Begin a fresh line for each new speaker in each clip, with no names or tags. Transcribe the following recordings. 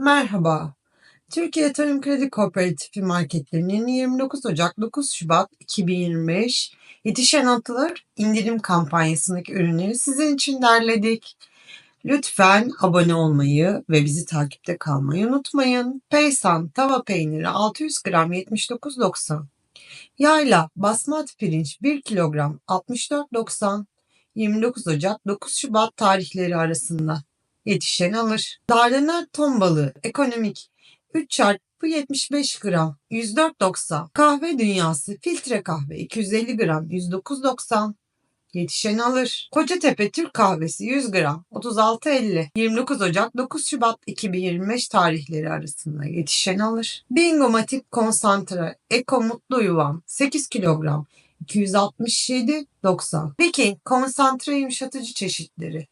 Merhaba. Türkiye Tarım Kredi Kooperatifi marketlerinin 29 Ocak 9 Şubat 2025 yetişen atılır indirim kampanyasındaki ürünleri sizin için derledik. Lütfen abone olmayı ve bizi takipte kalmayı unutmayın. Peysan tava peyniri 600 gram 79.90. Yayla basmati pirinç 1 kilogram 64.90. 29 Ocak 9 Şubat tarihleri arasında yetişen alır. Dardanel ton balığı ekonomik 3 çarpı 75 gram 104.90. Kahve dünyası filtre kahve 250 gram 109.90. Yetişen alır. Kocatepe Türk kahvesi 100 gram 36.50. 29 Ocak 9 Şubat 2025 tarihleri arasında yetişen alır. Bingomatik konsantre Eko Mutlu Yuvam 8 kilogram 267.90. Viking konsantre yumuşatıcı çeşitleri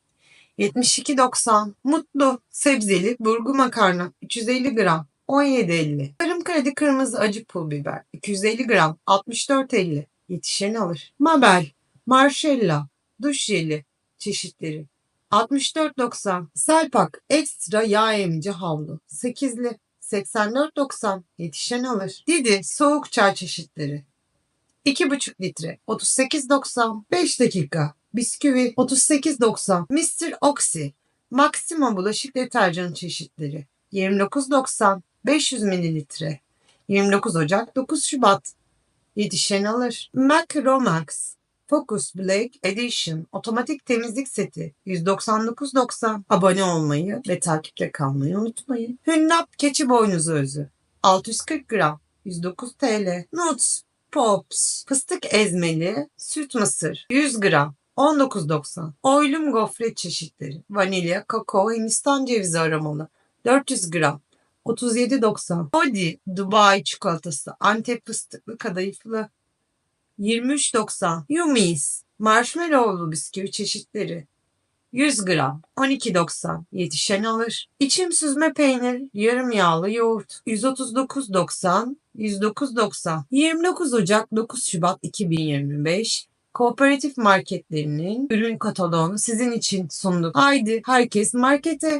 72.90. Mutlu sebzeli burgu makarna 350 gram 17.50. Tarım kredi kırmızı acı pul biber 250 gram 64.50. Yetişen alır. Mabel, Marşella, duş jeli çeşitleri 64.90. Selpak ekstra yağ emici havlu 8'li 84.90. Yetişen alır. Didi soğuk çay çeşitleri 2,5 litre 38.90 5 dakika bisküvi 38.90 Mr. Oxy Maxima bulaşık deterjanı çeşitleri 29.90 500 mililitre 29 Ocak 9 Şubat yetişen alır. Mac Romax Focus Black Edition otomatik temizlik seti 199.90 abone olmayı ve takipte kalmayı unutmayın. Hünnap keçi boynuzu özü 640 gram 109 TL. Nuts Pops fıstık ezmeli süt mısır 100 gram 19.90 Oylum gofret çeşitleri. Vanilya, kakao, hindistan cevizi aromalı. 400 gram. 37.90 Hodi Dubai çikolatası. Antep fıstıklı kadayıflı. 23.90 Yumis marshmallowlu bisküvi çeşitleri. 100 gram. 12.90 yetişen alır. İçim süzme peynir, yarım yağlı yoğurt. 139.90 109.90 29 Ocak 9 Şubat 2025 Kooperatif marketlerinin ürün kataloğunu sizin için sunduk. Haydi herkes markete.